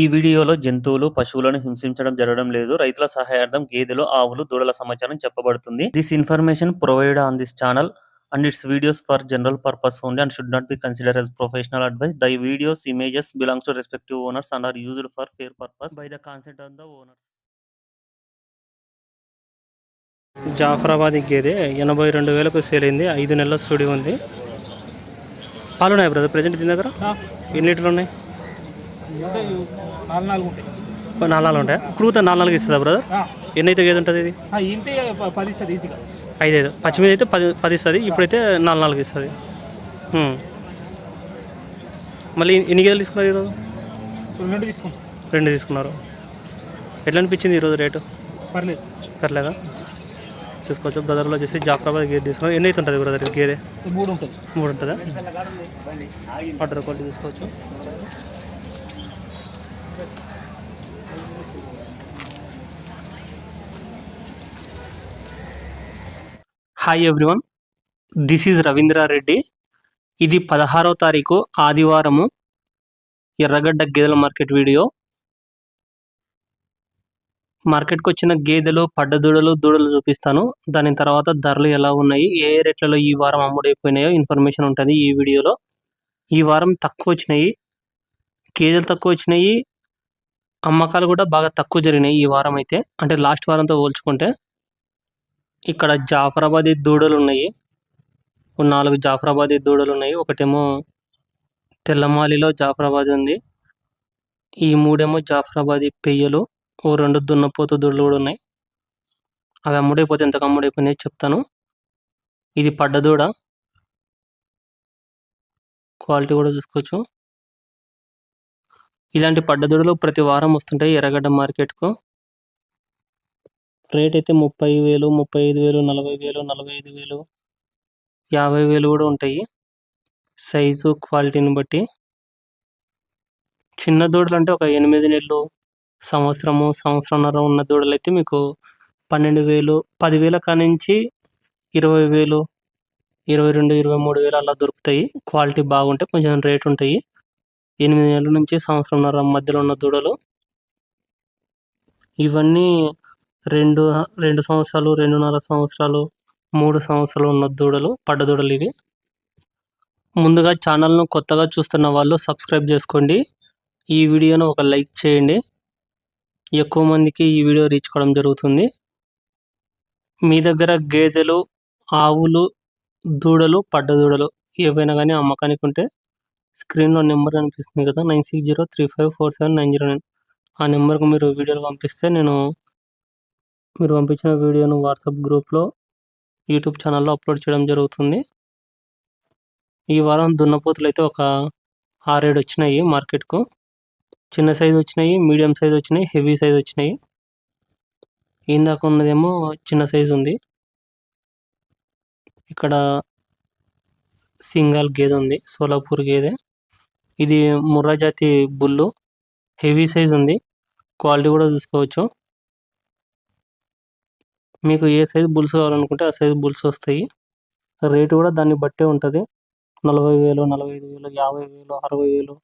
ఈ వీడియోలో జంతువులు పశువులను హింసించడం జరగడం లేదు. రైతుల సహాయార్థం గేదెలు ఆవులు దూడల సమాచారం చెప్పబడుతుంది. This information provide on this channel and its videos for general purpose only and should not be consider as professional advice the videos images belongs to respective owners and are used for fair purpose by the concept on the owners Jafarabad గేదె ఎనభై రెండు వేలకు sale అయింది. ఐదు నెలల studio ఉంది. పాలు ఉన్నాయి బ్రదర్ ప్రజెంట్ దీని దగ్గర? ఎన్ని లీటర్లు ఉన్నాయి? నాలుగు నాలుగు ఉంటాయి. నాలుగు నాలుగు ఉంటాయా? క్రూత నాలుగు నాలుగు ఇస్తుందా బ్రదర్ ఎన్ని అయితే గేదె ఉంటుంది ఇది? పది ఇస్తుంది ఈజీగా ఐదు ఐదు పచ్చిమీద అయితే పది పది ఇస్తుంది ఇప్పుడైతే నాలుగు నాలుగు ఇస్తుంది. మళ్ళీ ఎన్ని గేదెలు తీసుకున్నారు ఈరోజు? రెండు రెండు తీసుకున్నారు. ఎట్లా అనిపించింది ఈరోజు రేటు? పర్లేదు. పర్లేదా? తీసుకోవచ్చు బ్రదర్లో వచ్చేసి జాఫరాబాద్ గేదె తీసుకున్నారు. ఎన్ని అయితే ఉంటుంది బ్రదర్ ఇది గేదె? మూడు ఉంటుంది. మూడు ఉంటుందా? ఆర్డర్ క్వాలిటీ తీసుకోవచ్చు hi everyone this is Ravindra Reddy ఇది పదహారవ తారీఖు ఆదివారము. ఎర్రగడ్డ గేదెల మార్కెట్ వీడియో. మార్కెట్కి వచ్చిన గేదెలు పడ్డదూడలు దూడలు చూపిస్తాను. దాని తర్వాత ధరలు ఎలా ఉన్నాయి ఏ ఏ రేట్లలో ఈ వారం అమ్ముడైపోయినాయో ఇన్ఫర్మేషన్ ఉంటుంది ఈ వీడియోలో. ఈ వారం తక్కువ వచ్చినాయి. గేదెలు తక్కువ వచ్చినాయి. అమ్మకాలు కూడా బాగా తక్కువ జరిగినాయి ఈ వారం అయితే. అంటే లాస్ట్ వారంతో పోల్చుకుంటే ఇక్కడ జాఫరాబాదీ దూడలు ఉన్నాయి ఓ నాలుగు జాఫరాబాదీ దూడలు ఉన్నాయి ఒకటేమో తెల్లమాలిలో జాఫరాబాద్ ఉంది. ఈ మూడేమో జాఫరాబాదీ పెయ్యలు. ఓ రెండు దున్నపోతు దూడలు కూడా ఉన్నాయి. అవి అమ్ముడైపోతే ఎంతకు అమ్ముడైపోయినాయి చెప్తాను. ఇది పడ్డ దూడ. క్వాలిటీ కూడా చూసుకోవచ్చు. ఇలాంటి పడ్డ దూడలు ప్రతి వారం వస్తుంటాయి ఎర్రగడ్డ మార్కెట్కు. రేట్ అయితే ముప్పై వేలు ముప్పై ఐదు వేలు నలభై వేలు నలభై ఐదు వేలు యాభై వేలు కూడా ఉంటాయి. సైజు క్వాలిటీని బట్టి. చిన్న దూడలు అంటే ఒక ఎనిమిది నెలలు సంవత్సరము సంవత్సరంన్నర ఉన్న దూడలు అయితే మీకు పన్నెండు వేలు పదివేల కానించి ఇరవై వేలు ఇరవై రెండు ఇరవై మూడు వేలు అలా దొరుకుతాయి. క్వాలిటీ బాగుంటే కొంచెం రేట్ ఉంటాయి. ఎనిమిది నెలల నుంచి సంవత్సరంన్నర మధ్యలో ఉన్న దూడలు. ఇవన్నీ రెండు రెండు సంవత్సరాలు రెండున్నర సంవత్సరాలు మూడు సంవత్సరాలు ఉన్న దూడలు పడ్డ దూడలు ఇవి. ముందుగా ఛానల్ను కొత్తగా చూస్తున్న వాళ్ళు సబ్స్క్రైబ్ చేసుకోండి. ఈ వీడియోను ఒక లైక్ చేయండి. ఎక్కువ మందికి ఈ వీడియో రీచ్ కావడం జరుగుతుంది. మీ దగ్గర గేదెలు ఆవులు దూడలు పడ్డ దూడలు ఏవైనా కానీ అమ్మకానికి ఉంటే స్క్రీన్లో నెంబర్ కనిపిస్తుంది కదా nine six zero three five four seven nine zero nine. ఆ నెంబర్కి మీరు వీడియోలు పంపిస్తే నేను మీరు పంపించిన వీడియోను వాట్సాప్ గ్రూప్లో యూట్యూబ్ ఛానల్లో అప్లోడ్ చేయడం జరుగుతుంది. ఈ వారం దున్నపోతులు అయితే ఒక ఆరేడు వచ్చినాయి మార్కెట్కు. చిన్న సైజు వచ్చినాయి మీడియం సైజు వచ్చినాయి హెవీ సైజు వచ్చినాయి. ఇందాక ఉన్నదేమో చిన్న సైజు ఉంది. ఇక్కడ సింగల్ గేదె ఉంది సోలాపూర్ గేదె. ఇది ముర్రా జాతి బుల్లు హెవీ సైజ్ ఉంది క్వాలిటీ కూడా చూసుకోవచ్చు. మీకు ఏ సైజు బుల్స్ కావాలనుకుంటే ఆ సైజు బుల్స్ వస్తాయి. రేటు కూడా దాన్ని బట్టే ఉంటుంది. నలభై వేలు నలభై ఐదు వేలు యాభై వేలు అరవై వేలు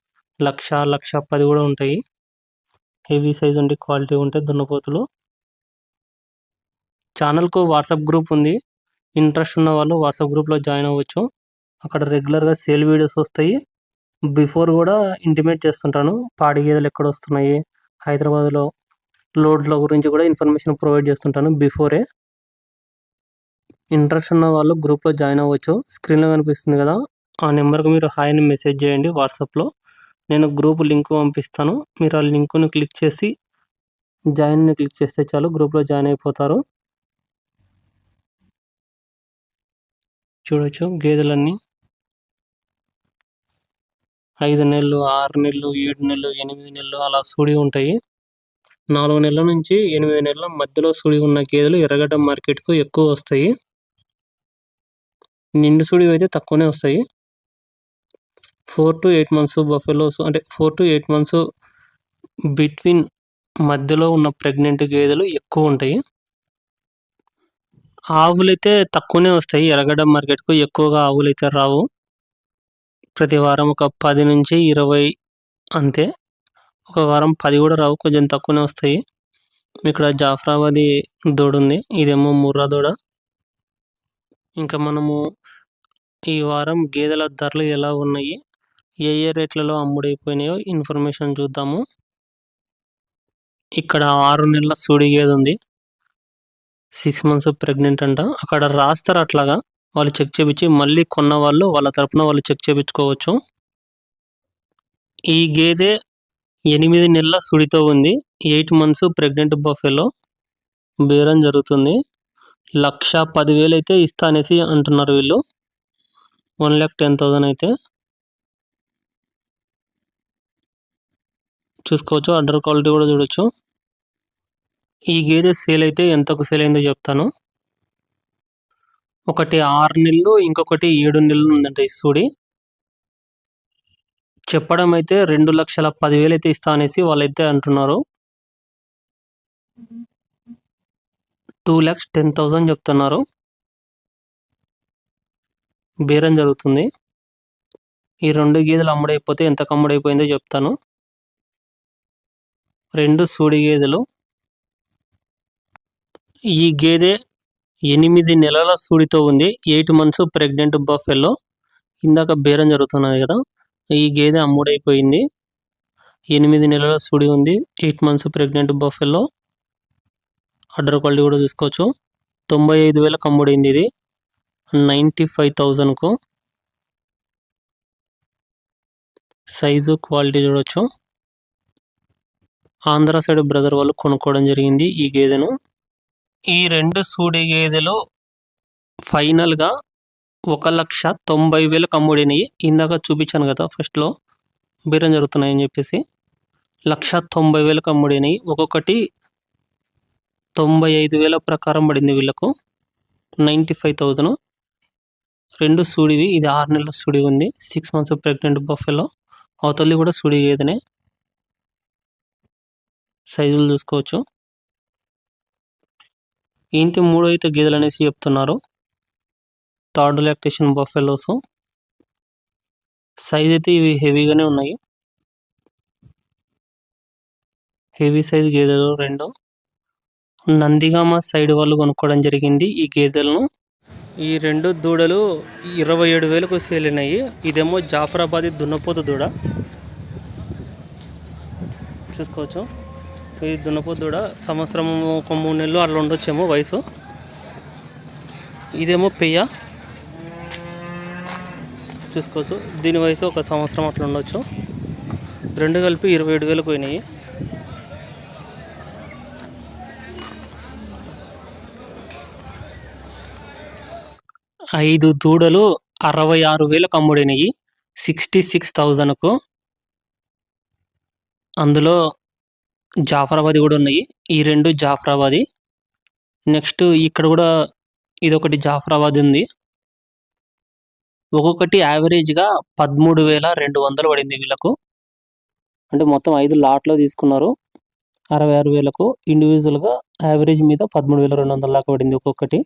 లక్ష లక్ష పది కూడా ఉంటాయి. హెవీ సైజ్ ఉండి క్వాలిటీ ఉంటే దున్నపోతులు. ఛానల్కు వాట్సాప్ గ్రూప్ ఉంది. ఇంట్రెస్ట్ ఉన్న వాళ్ళు వాట్సాప్ గ్రూప్లో జాయిన్ అవ్వచ్చు. అక్కడ రెగ్యులర్గా సేల్ వీడియోస్ వస్తాయి. బిఫోర్ కూడా ఇంటిమేట్ చేస్తుంటాను. పాడి గేదెలు ఎక్కడ వస్తున్నాయి? హైదరాబాద్లో లోడ్ల గురించి కూడా ఇన్ఫర్మేషన్ ప్రొవైడ్ చేస్తుంటాను బిఫోరే. ఇంట్రెస్ట్ ఉన్న వాళ్ళు గ్రూప్లో జాయిన్ అవ్వచ్చు. స్క్రీన్లో కనిపిస్తుంది కదా ఆ నెంబర్కి మీరు హాయ్ అని మెసేజ్ చేయండి వాట్సాప్లో. నేను గ్రూప్ లింక్ పంపిస్తాను. మీరు ఆ లింకుని క్లిక్ చేసి జాయిన్ని క్లిక్ చేస్తే చాలు గ్రూప్లో జాయిన్ అయిపోతారు. చూడొచ్చు గేదెలన్నీ. ఐదు నెలలు ఆరు నెలలు ఏడు నెలలు ఎనిమిది నెలలు అలా సూడి ఉంటాయి. నాలుగు నెలల నుంచి ఎనిమిది నెలల మధ్యలో సుడి ఉన్న గేదెలు ఎర్రగడ్డ మార్కెట్కు ఎక్కువ వస్తాయి. నిండు సుడి అయితే తక్కువనే వస్తాయి. Four to eight months buffaloes అంటే four to eight months between మధ్యలో ఉన్న ప్రెగ్నెంట్ గేదెలు ఎక్కువ ఉంటాయి. ఆవులైతే తక్కువనే వస్తాయి. ఎర్రగడ్డ మార్కెట్కు ఎక్కువగా ఆవులైతే రావు. ప్రతి వారం ఒక పది నుంచి ఇరవై అంతే. ఒక వారం పది కూడా రావు కొంచెం తక్కువనే వస్తాయి. ఇక్కడ జాఫ్రాబాది దూడ ఉంది ఇదేమో ముర్రా దూడ. ఇంకా మనము ఈ వారం గేదెల ధరలు ఎలా ఉన్నాయి ఏ ఏ రేట్లలో అమ్ముడైపోయినాయో ఇన్ఫర్మేషన్ చూద్దాము. ఇక్కడ ఆరు నెలల సూడి గేదె ఉంది. సిక్స్ మంత్స్ ప్రెగ్నెంట్ అంట. అక్కడ రాస్తారు అట్లాగా. వాళ్ళు చెక్ చేపించి మళ్ళీ కొన్న వాళ్ళు వాళ్ళ తరపున వాళ్ళు చెక్ చేయించుకోవచ్చు ఈ గేదె ఎనిమిది నెలల సుడితో ఉంది. ఎయిట్ మంత్స్ ప్రెగ్నెంట్ బఫెలో బేరం జరుగుతుంది. లక్ష పదివేలు అయితే ఇస్తా అనేసి అంటున్నారు వీళ్ళు. వన్ ల్యాక్ టెన్ థౌసండ్ అయితే. చూసుకోవచ్చు అడ్డర్ క్వాలిటీ కూడా చూడొచ్చు. ఈ గేదె సేల్ అయితే ఎంతకు సేల్ అయిందో చెప్తాను. ఒకటి ఆరు నెలలు ఇంకొకటి ఏడు నెలలు ఉందంట ఈ సూడి చెప్పడం అయితే రెండు లక్షల పదివేలు అయితే ఇస్తా అనేసి వాళ్ళైతే అంటున్నారు. టూ ల్యాక్స్ టెన్ థౌజండ్ చెప్తున్నారు. బేరం జరుగుతుంది. ఈ రెండు గేదెలు అమ్ముడైపోతే ఎంత అమ్ముడైపోయిందో చెప్తాను. రెండు సూడి గేదెలు. ఈ గేదె ఎనిమిది నెలల సూడితో ఉంది. ఎయిట్ మంత్స్ ప్రెగ్నెంట్ బఫెల్లో ఇందాక బేరం జరుగుతున్నది కదా. ఈ గేదె అమ్ముడైపోయింది. ఎనిమిది నెలల సూడి ఉంది. Eight months pregnant buffalo udder quality కూడా చూసుకోవచ్చు. తొంభై ఐదు వేలకు అమ్ముడైంది ఇది. నైంటీ ఫైవ్ థౌజండ్కు. సైజు క్వాలిటీ చూడొచ్చు. ఆంధ్ర సైడ్ బ్రదర్ వాళ్ళు కొనుక్కోవడం జరిగింది ఈ గేదెను. ఈ రెండు సూడి గేదెలు ఫైనల్గా ఒక లక్ష తొంభై వేలకు అమ్ముడినాయి ఇందాక చూపించాను కదా ఫస్ట్లో. బీరం జరుగుతున్నాయని చెప్పేసి. లక్ష తొంభై వేలకు అమ్ముడినాయి ఒక్కొక్కటి తొంభై ఐదు వేల ప్రకారం పడింది వీళ్ళకు. Ninety five thousand. రెండు సూడివి. ఇది ఆరు నెలల సూడి ఉంది. Six months pregnant buffalo. అవతలి కూడా సూడి గేదెనే. సైజులు చూసుకోవచ్చు. ఏంటి మూడు అయితే గేదెలు అనేసి చెప్తున్నారు? Third lactation buffaloes. సైజ్ అయితే ఇవి హెవీగానే ఉన్నాయి. హెవీ సైజ్ గేదెలు రెండు. నందిగామ సైడ్ వాళ్ళు కొనుక్కోవడం జరిగింది ఈ గేదెలను. ఈ రెండు దూడలు ఇరవై ఏడు వేలకు సేలినాయి ఇదేమో జాఫరాబాదీ దున్నపోత దూడ. చూసుకోవచ్చు. ఈ దున్నపోతు దూడ సంవత్సరం ఒక మూడు నెలలు అట్లా ఉండొచ్చేమో వయసు. ఇదేమో పెయ్య. చూసుకోవచ్చు. దీని వయసు ఒక సంవత్సరం అట్లా ఉండొచ్చు. రెండు కలిపి ఇరవై ఏడు వేలకు పోయినాయి. ఐదు దూడలు అరవై ఆరు వేలకు అమ్ముడైనవి సిక్స్టీ సిక్స్ థౌజండ్కు. అందులో జాఫరాబాదీ కూడా ఉన్నాయి. ఈ రెండు జాఫరాబాదీ. నెక్స్ట్ ఇక్కడ కూడా ఇదొకటి జాఫరాబాద్ ఉంది. ఒక్కొక్కటి యావరేజ్గా పదమూడు వేల రెండు వందలు పడింది వీళ్ళకు. అంటే మొత్తం ఐదు లాట్లో తీసుకున్నారు. అరవై ఆరు వేలకు ఇండివిజువల్గా యావరేజ్ మీద పదమూడు వేల రెండు వందల దాకా పడింది ఒక్కొక్కటి.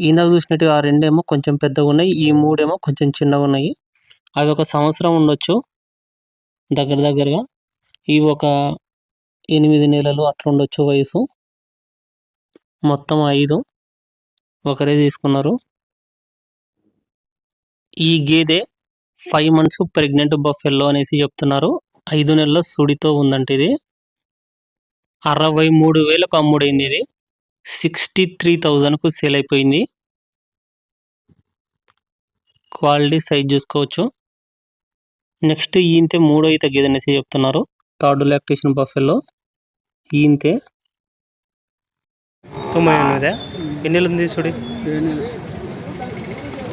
ఇందాక చూసినట్టు ఆ రెండేమో కొంచెం పెద్దగా ఉన్నాయి. ఈ మూడేమో కొంచెం చిన్నగా ఉన్నాయి. అవి ఒక సంవత్సరం ఉండొచ్చు. దగ్గర దగ్గరగా. ఇవి ఒక ఎనిమిది నెలలు అట్లా ఉండొచ్చు వయసు. మొత్తం ఐదు ఒకరే తీసుకున్నారు. ఈ గేదె ఫైవ్ మంత్స్ ప్రెగ్నెంట్ బఫెల్లో అనేసి చెప్తున్నారు. ఐదు నెలల సుడితో ఉందంటే ఇది. అరవై మూడు వేలకు అమ్ముడైంది ఇది. సిక్స్టీ త్రీ థౌజండ్కు సేల్ అయిపోయింది. క్వాలిటీ సైజ్ చూసుకోవచ్చు. నెక్స్ట్ ఈంతే మూడో ఈత గేదె అనేసి చెప్తున్నారు. థర్డ్ లాక్టేషన్ బఫెల్లో ఈంతే. తొంభై ఎనిమిదే? ఎన్ని నెలలు ఉంది సుడి?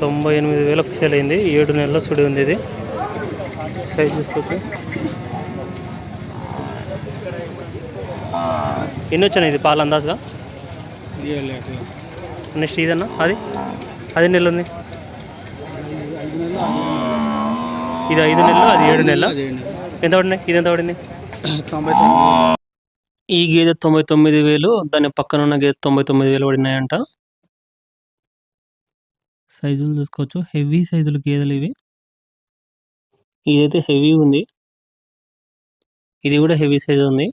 తొంభై ఎనిమిది వేలకు సేల్ అయింది. ఏడు నెలల సుడి ఉంది ఇది. సైజ్ చూసుకోవచ్చు. ఎన్ని వచ్చాయి ఇది పాలు అందాజుగా? నెక్స్ట్ ఇదన్నా? అది? అది నెలలు ఉంది? ఇది ఐదు నెలలు? అది ఏడు నెలలు? ఎంత పడినాయి ఇది ఎంత పడింది? ఈ గేదె తొంభై తొమ్మిది వేలు దాని పక్కన ఉన్న గేదె తొంభై తొమ్మిది వేలు పడినాయంట. సైజులు చూసుకోవచ్చు. హెవీ సైజులు గేదెలు ఇవి. ఇదైతే హెవీ ఉంది. ఇది కూడా హెవీ సైజ్ ఉంది.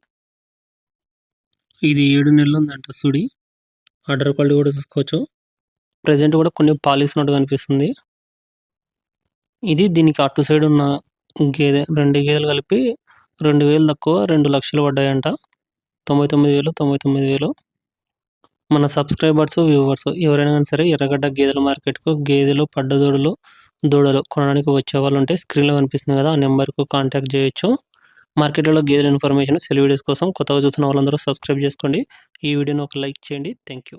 ఇది ఏడు నెలలు ఉందంట సుడి. ఆర్డర్ క్వాలిటీ కూడా చూసుకోవచ్చు. ప్రజెంట్ కూడా కొన్ని పాలిసినట్టు కనిపిస్తుంది. ఇది దీనికి అటు సైడ్ ఉన్న గేదె రెండు గేదెలు కలిపి రెండు వేలు తక్కువ రెండు లక్షలు పడ్డాయంట. తొంభై తొమ్మిది వేలు తొంభై తొమ్మిది వేలు. మన సబ్స్క్రైబర్స్ వ్యూవర్స్ ఎవరైనా కానీ సరే ఎర్రగడ్డ గేదెల మార్కెట్కు గేదెలు పడ్డదోడులు దూడలు కొనడానికి వచ్చే వాళ్ళు ఉంటే స్క్రీన్లో కనిపిస్తుంది కదా ఆ నెంబర్కు కాంటాక్ట్ చేయొచ్చు. మార్కెట్లో గేదెల ఇన్ఫర్మేషన్ సెల్ వీడియోస్ కోసం కొత్తగా చూస్తున్న వాళ్ళందరూ సబ్స్క్రైబ్ చేసుకోండి. ఈ వీడియోని ఒక లైక్ చేయండి. Thank you